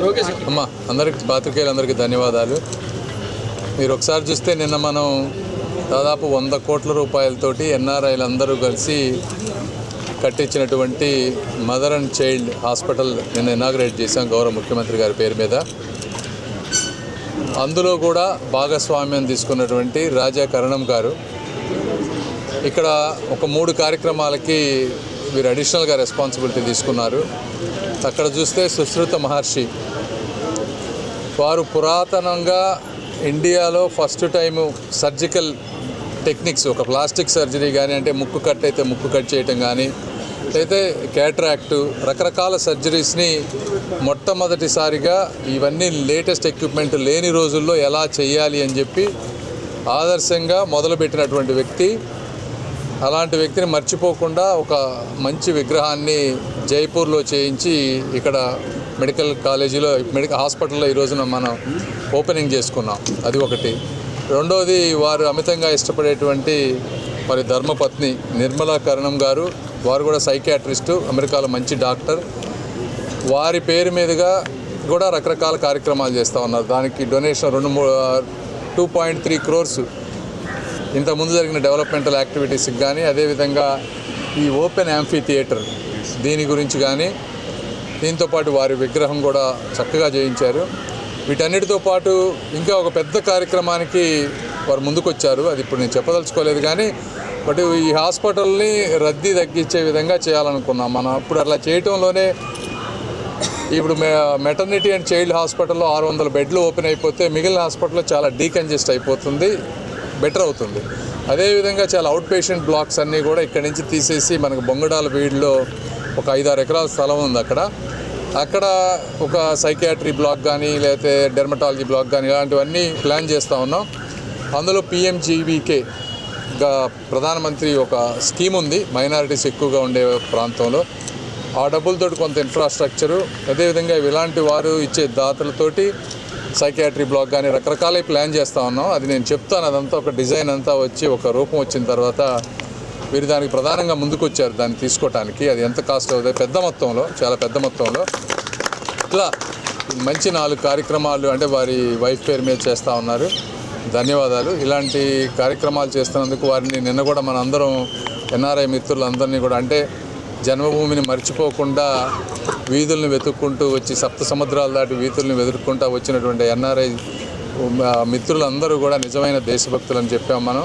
అమ్మ అమ్మా అందరికి పాత్రికేయులందరికీ ధన్యవాదాలు. మీరు ఒకసారి చూస్తే నిన్న మనం దాదాపు వంద కోట్ల రూపాయలతోటి ఎన్ఆర్ఐలు అందరూ కలిసి కట్టించినటువంటి మదర్ అండ్ చైల్డ్ హాస్పిటల్ నిన్న ఇనాగ్రేట్ చేశాం గౌరవ ముఖ్యమంత్రి గారి పేరు మీద. అందులో కూడా భాగస్వామ్యం తీసుకున్నటువంటి రాజా కరణం గారు. ఇక్కడ ఒక మూడు కార్యక్రమాలకి వీరు అడిషనల్గా రెస్పాన్సిబిలిటీ తీసుకున్నారు. అక్కడ చూస్తే సుశ్రుత మహర్షి. వారు పురాతనంగా ఇండియాలో ఫస్ట్ టైము సర్జికల్ టెక్నిక్స్ ఒక ప్లాస్టిక్ సర్జరీ కానీ అంటే ముక్కు కట్ అయితే ముక్కు కట్ చేయటం కానీ అయితే క్యాట్రాక్టు రకరకాల సర్జరీస్ని మొట్టమొదటిసారిగా ఇవన్నీ లేటెస్ట్ ఎక్విప్మెంట్ లేని రోజుల్లో ఎలా చేయాలి అని చెప్పి ఆదర్శంగా మొదలుపెట్టినటువంటి వ్యక్తి అలాంటి వ్యక్తిని మర్చిపోకుండా ఒక మంచి విగ్రహాన్ని జైపూర్లో చేయించి ఇక్కడ మెడికల్ కాలేజీలో మెడికల్ హాస్పిటల్లో ఈ రోజున మనం ఓపెనింగ్ చేసుకున్నాం. అది ఒకటి. రెండవది వారు అమితంగా ఇష్టపడేటువంటి మరి ధర్మపత్ని నిర్మలా కరణం గారు. వారు కూడా సైకియాట్రిస్టు అమెరికాలో మంచి డాక్టర్. వారి పేరు మీదుగా కూడా రకరకాల కార్యక్రమాలు చేస్తూ ఉన్నారు. దానికి డొనేషన్ రెండు మూడు టూ పాయింట్ త్రీ క్రోర్స్ ఇంతకుముందు జరిగిన డెవలప్మెంటల్ యాక్టివిటీస్కి కానీ అదేవిధంగా ఈ ఓపెన్ యాంఫీ థియేటర్ దీని గురించి కానీ దీంతోపాటు వారి విగ్రహం కూడా చక్కగా చేయించారు వీటన్నిటితో పాటు ఇంకా ఒక పెద్ద కార్యక్రమానికి వారు ముందుకొచ్చారు. అది ఇప్పుడు నేను చెప్పదలుచుకోలేదు కానీ బట్ ఈ హాస్పిటల్ని రద్దీ తగ్గించే విధంగా చేయాలనుకున్నాం. మనం ఇప్పుడు అలా చేయటంలోనే ఇప్పుడు మె మెటర్నిటీ అండ్ చైల్డ్ హాస్పిటల్లో ఆరు వందల బెడ్లు ఓపెన్ అయిపోతే మిగిలిన హాస్పిటల్లో చాలా డీకంజెస్ట్ అయిపోతుంది. బెటర్ అవుతుంది. అదేవిధంగా చాలా అవుట్ పేషెంట్ బ్లాక్స్ అన్నీ కూడా ఇక్కడి నుంచి తీసేసి మనకు బొంగడాల వీడిలో ఒక ఐదారు ఎకరాల స్థలం ఉంది అక్కడ. అక్కడ ఒక సైకియాట్రీ బ్లాక్ కానీ లేకపోతే డెర్మటాలజీ బ్లాక్ కానీ ఇలాంటివన్నీ ప్లాన్ చేస్తూ ఉన్నాం. అందులో పిఎంజీవీకే గా ప్రధానమంత్రి ఒక స్కీమ్ ఉంది. మైనారిటీస్ ఎక్కువగా ఉండే ప్రాంతంలో. ఆ డబ్బులతో కొంత ఇన్ఫ్రాస్ట్రక్చరు అదేవిధంగా ఇలాంటి వారు ఇచ్చే దాతలతోటి సైకియాట్రీ బ్లాక్ కానీ రకరకాల ప్లాన్ చేస్తూ ఉన్నాం. అది నేను చెప్తాను. అదంతా ఒక డిజైన్ అంతా వచ్చి ఒక రూపం వచ్చిన తర్వాత వీరు దానికి ప్రధానంగా ముందుకు వచ్చారు దాన్ని తీసుకోవటానికి అది ఎంత కాస్ట్ అవుతుంది పెద్ద మొత్తంలో చాలా పెద్ద మొత్తంలో. ఇట్లా మంచి నాలుగు కార్యక్రమాలు అంటే వారి వైఫ్ పేరు మీద చేస్తూ ఉన్నారు. ధన్యవాదాలు. ఇలాంటి కార్యక్రమాలు చేస్తున్నందుకు వారిని నిన్న కూడా మన అందరం ఎన్ఆర్ఐ మిత్రులందరినీ కూడా అంటే జన్మభూమిని మర్చిపోకుండా వీధుల్ని వెతుక్కుంటూ వచ్చి సప్త సముద్రాలు దాటి వీధుల్ని వెతుక్కుంటూ వచ్చినటువంటి ఎన్ఆర్ఐ మిత్రులందరూ కూడా నిజమైన దేశభక్తులు అని చెప్పాం మనం.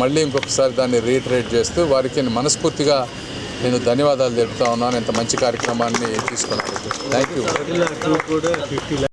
మళ్ళీ ఇంకొకసారి దాన్ని రీట్రేట్ చేస్తూ వారికి మనస్ఫూర్తిగా నేను ధన్యవాదాలు తెలుపుతా ఉన్నాను. ఇంత మంచి కార్యక్రమాన్ని తీసుకున్నాను థ్యాంక్ యూ